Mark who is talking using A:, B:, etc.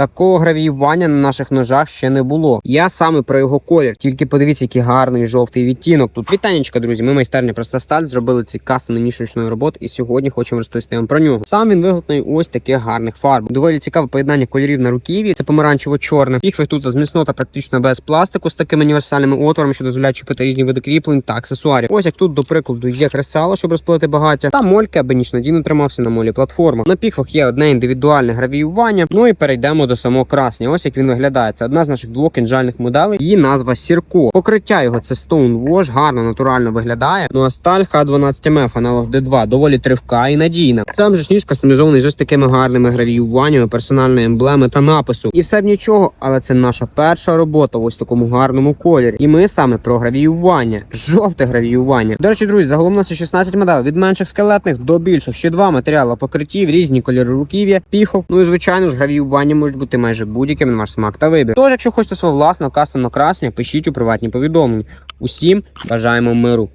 A: Такого гравіювання на наших ножах ще не було. Я саме про його колір. Тільки подивіться, який гарний жовтий відтінок. Тут вітанечка, друзі. Ми майстерня проста сталь зробили цей кастом на роботи, і сьогодні хочемо розповісти вам про нього. Сам він виготовлений ось таких гарних фарб. Доволі цікаве поєднання кольорів на руків'ї. Це помаранчево-чорне. Піхви тут зміцно та практично без пластику з такими універсальними отворами, що дозволяють чіпити різні види кріплень та аксесуарів. Ось як тут, до прикладу, є кресало, щоб розпилити багаття, та мольки, аби ніч надійно тримався на молі платформа. На піхвах є одне індивідуальне гравіювання. Ну і перейдемо до самого красня. Ось як він виглядає. Це одна з наших двох кінжальних моделей. Її назва Сірко. Покриття його це Stone Wash, гарно натурально виглядає. Ну а сталь Х12МФ, аналог D2, доволі тривка і надійна. Сам же ж ніж кастомізований з ось такими гарними гравіюваннями, персональної емблеми та напису. І все б нічого, але це наша перша робота в ось такому гарному кольорі. І ми саме про гравіювання, жовте гравіювання. До речі, друзі, загалом у нас є 16 моделей від менших скелетних до більших. Ще два матеріали покриттів, різні кольори руків'я, піхов. Ну і звичайно ж, гравіювання можуть бути майже будь-яким на ваш смак та вибір. Тож, якщо хочете свого власного кастомного красення, пишіть у приватні повідомлення. Усім бажаємо миру.